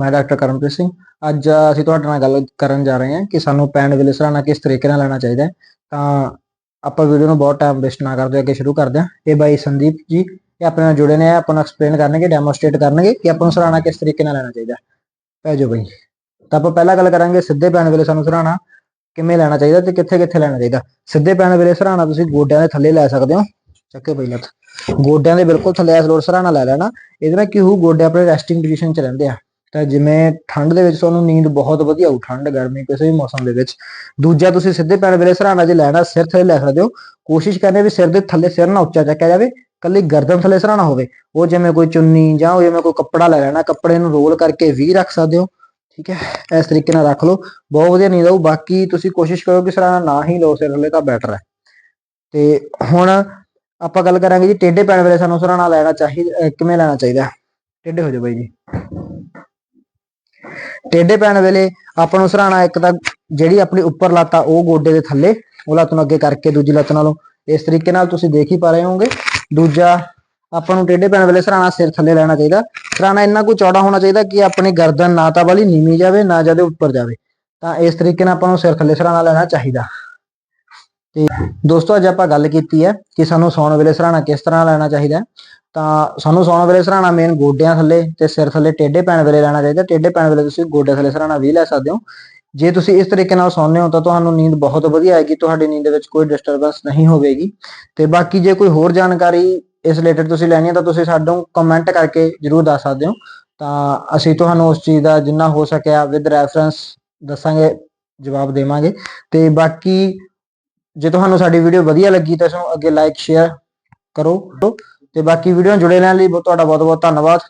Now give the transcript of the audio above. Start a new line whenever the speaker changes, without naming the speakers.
ਮੈਂ ਡਾਕਟਰ ਕਰਮਪ੍ਰੀਤ ਸਿੰਘ। ਅੱਜ ਅਸੀਂ ਤੁਹਾਡੇ ਨਾਲ ਗੱਲ ਕਰਨ ਜਾ ਰਹੇ ਹਾਂ ਕਿ ਸਾਨੂੰ ਪੈਣ ਵੇਲੇ ਸਰਾਣਾ ਕਿਸ ਤਰੀਕੇ ਨਾਲ ਲੈਣਾ ਚਾਹੀਦਾ ਹੈ। ਤਾਂ ਆਪਾਂ ਵੀਡੀਓ ਨੂੰ ਬਹੁਤ ਟਾਈਮ ਵੇਸਟ ਨਾ ਕਰਦੇ, ਅੱਗੇ ਸ਼ੁਰੂ ਕਰਦੇ ਹਾਂ। ਇਹ ਬਾਈ ਸੰਦੀਪ ਜੀ, ਇਹ ਆਪਣੇ ਨਾਲ ਜੁੜੇ ਨੇ, ਆਪਾਂ ਨੂੰ ਐਕਸਪਲੇਨ ਕਰਨਗੇ ਡੈਮੋਸਟ੍ਰੇਟ ਕਰਨਗੇ ਕਿ ਆਪਾਂ ਨੂੰ ਸਰਾਣਾ ਕਿਸ ਤਰੀਕੇ ਨਾਲ ਲੈਣਾ ਚਾਹੀਦਾ ਪੈ ਜਾਓ ਬਾਈ। ਤਾਂ ਆਪਾਂ ਪਹਿਲਾਂ ਗੱਲ ਕਰਾਂਗੇ ਸਿੱਧੇ ਪੈਣ ਵੇਲੇ ਸਾਨੂੰ ਸਰਾਣਾ ਕਿਵੇਂ ਲੈਣਾ ਚਾਹੀਦਾ ਤੇ ਕਿੱਥੇ ਕਿੱਥੇ ਲੈਣਾ ਚਾਹੀਦਾ। ਸਿੱਧੇ ਪੈਣ ਵੇਲੇ ਸਰਾਣਾ ਤੁਸੀਂ ਗੋਡਿਆਂ ਦੇ ਥੱਲੇ ਲੈ ਸਕਦੇ ਹੋ। ਚੱਕੇ ਪਈ ਲੱਤ। ਗੋਡਿਆਂ ਦੇ ਬਿਲਕੁਲ ਥੱਲੇ ਐਸ ਲੋਡ ਸਰਾਣਾ ਲੈ ਲੈਣਾ। ਇਹਦੇ ਨਾਲ ਕੀ ਹੋਊ, ਗੋਡੇ ਆਪਣੇ ਰੈਸਟਿੰਗ ਪੋਜੀਸ਼ਨ 'ਚ ਰਹਿੰਦੇ ਆ। ਤਾਂ ਜਿਵੇਂ ਠੰਡ ਦੇ ਵਿੱਚ ਤੁਹਾਨੂੰ ਨੀਂਦ ਬਹੁਤ ਵਧੀਆ ਆਊ, ਠੰਡ, ਗਰਮੀ, ਕਿਸੇ ਵੀ ਮੌਸਮ ਦੇ ਵਿੱਚ। ਦੂਜਾ ਤੁਸੀਂ ਸਿੱਧੇ ਪੈਣ ਵੇਲੇ ਸਰਾਣਾ ਜੇ ਲੈਣਾ, ਸਿਰ ਥੱਲੇ ਲੈ ਸਕਦੇ ਹੋ। ਕੋਸ਼ਿਸ਼ ਕਰਨੀ ਵੀ ਸਿਰ ਦੇ ਥੱਲੇ ਸਿਰ ਨਾ ਉੱਚਾ ਚੱਕਿਆ ਜਾਵੇ ਕੱਲੀ ਗਰਦਨ ਥੱਲੇ ਸਰਾਣਾ ਹੋਵੇ। ਉਹ ਜਿਵੇਂ ਕੋਈ ਚੁੰਨੀ ਜਾਂ ਉਹ ਜਿਵੇਂ ਕੋਈ ਕੱਪੜਾ ਲੈ ਲੈਣਾ, ਕੱਪੜੇ ਨੂੰ ਰੋਲ ਕਰਕੇ ਵੀ ਰੱਖ ਸਕਦੇ ਹੋ। ਠੀਕ ਹੈ, ਇਸ ਤਰੀਕੇ ਨਾਲ ਰੱਖ ਲਓ। ਬਹੁਤ ਵਧੀਆ ਨੀਂਦ ਆਊ। ਬਾਕੀ ਤੁਸੀਂ ਕੋਸ਼ਿਸ਼ ਕਰੋ ਕਿ ਸਰਾਣਾ ਨਾ ਹੀ ਲਓ, ਸਿਰ ਥੱਲੇ ਤਾਂ ਬੈਟਰ ਹੈ। ਤੇ ਹੁਣ ਆਪਾਂ ਗੱਲ ਕਰਾਂਗੇ ਜੀ ਟੇਢੇ ਪੈਣ ਵੇਲੇ ਸਾਨੂੰ ਸਰਾਣਾ ਲੈਣਾ ਚਾਹੀਦਾ ਕਿਵੇਂ ਲੈਣਾ ਚਾਹੀਦਾ? ਟੇਢੇ ਹੋ ਜਾਓ ਬਾਈ ਜੀ। ਟੇਢੇ ਪੈਣ ਵੇਲੇ ਆਪਾਂ ਨੂੰ ਸਰਾਣਾ ਇੱਕ ਤਾਂ ਜਿਹੜੀ ਆਪਣੀ ਉੱਪਰ ਲੱਤ ਆ, ਉਹ ਗੋਡੇ ਦੇ ਥੱਲੇ, ਉਹ ਲੱਤ ਨੂੰ ਅੱਗੇ ਕਰਕੇ ਦੂਜੀ ਲੱਤ ਨਾਲੋਂ ਇਸ ਤਰੀਕੇ ਨਾਲ ਤੁਸੀਂ ਦੇਖ ਹੀ ਪਾ ਰਹੇ ਹੋਵੋਗੇ। ਦੂਜਾ, ਆਪਾਂ ਨੂੰ ਟੇਢੇ ਪੈਣ ਵੇਲੇ ਸਰਾਣਾ ਸਿਰ ਥੱਲੇ ਲੈਣਾ ਚਾਹੀਦਾ। ਸਰਾਣਾ ਇੰਨਾ ਕੁ ਚੌੜਾ ਹੋਣਾ ਚਾਹੀਦਾ ਕਿ ਆਪਣੀ ਗਰਦਨ ਨਾ ਤਾਂ ਵਾਲੀ ਨੀਵੀਂ ਜਾਵੇ, ਨਾ ਜ਼ਿਆਦਾ ਉੱਪਰ ਜਾਵੇ। ਤਾਂ ਇਸ ਤਰੀਕੇ ਨਾਲ ਆਪਾਂ ਨੂੰ ਸਿਰ ਥੱਲੇ ਸਰਾਣਾ ਲੈਣਾ ਚਾਹੀਦਾ। ਤੇ ਦੋਸਤੋ, ਅੱਜ ਆਪਾਂ ਗੱਲ ਕੀਤੀ ਹੈ ਕਿ ਸਾਨੂੰ ਸੌਣ ਵੇਲੇ ਸਰਾਣਾ ਕਿਸ ਤਰ੍ਹਾਂ ਲੈਣਾ ਚਾਹੀਦਾ ਤਾਂ ਸਾਨੂੰ ਸੌਣ ਵੇਲੇ ਸਰਾਣਾ ਮੇਨ ਗੋਡਿਆਂ ਥੱਲੇ ਤੇ ਸਿਰ ਥੱਲੇ ਟੇਢੇ ਪੈਣ ਵੇਲੇ ਲੈਣਾ ਚਾਹੀਦਾ ਟੇਢੇ ਪੈਣ ਵੇਲੇ ਤੁਸੀਂ ਗੋਡੇ ਥੱਲੇ ਸਰਾਣਾ ਵੀ ਲੈ ਸਕਦੇ ਹੋ। ਜੇ ਤੁਸੀਂ ਇਸ ਤਰੀਕੇ ਨਾਲ ਸੌਂਦੇ ਹੋ ਤਾਂ ਤੁਹਾਨੂੰ ਨੀਂਦ ਬਹੁਤ ਵਧੀਆ ਆਏਗੀ, ਤੁਹਾਡੀ ਨੀਂਦ ਦੇ ਵਿੱਚ ਕੋਈ ਡਿਸਟਰਬੈਂਸ ਨਹੀਂ ਹੋਵੇਗੀ। ਤੇ ਬਾਕੀ ਜੇ ਕੋਈ ਹੋਰ ਜਾਣਕਾਰੀ ਇਸ ਰਿਲੇਟਡ ਤੁਸੀਂ ਲੈਣੀ ਹੈ ਤਾਂ ਤੁਸੀਂ ਸਾਨੂੰ ਕਮੈਂਟ ਕਰਕੇ ਜਰੂਰ ਦੱਸ ਸਕਦੇ ਹੋ। ਤਾਂ ਅਸੀਂ ਤੁਹਾਨੂੰ ਉਸ ਚੀਜ਼ ਦਾ ਜਿੰਨਾ ਹੋ ਸਕਿਆ ਵਿਦ ਰੈਫਰੈਂਸ ਦੱਸਾਂਗੇ, ਜਵਾਬ ਦੇਵਾਂਗੇ। ਤੇ ਬਾਕੀ ਜੇ ਤੁਹਾਨੂੰ ਸਾਡੀ ਵੀਡੀਓ ਵਧੀਆ ਲੱਗੀ ਤਾਂ ਇਸ ਨੂੰ ਅੱਗੇ ਲਾਈਕ ਸ਼ੇਅਰ ਕਰੋ ਤੇ ਬਾਕੀ ਵੀਡੀਓ ਨਾਲ ਜੁੜੇ ਰਹਿਣ ਲਈ ਬਹੁਤ- ਤੁਹਾਡਾ ਬਹੁਤ ਬਹੁਤ ਧੰਨਵਾਦ।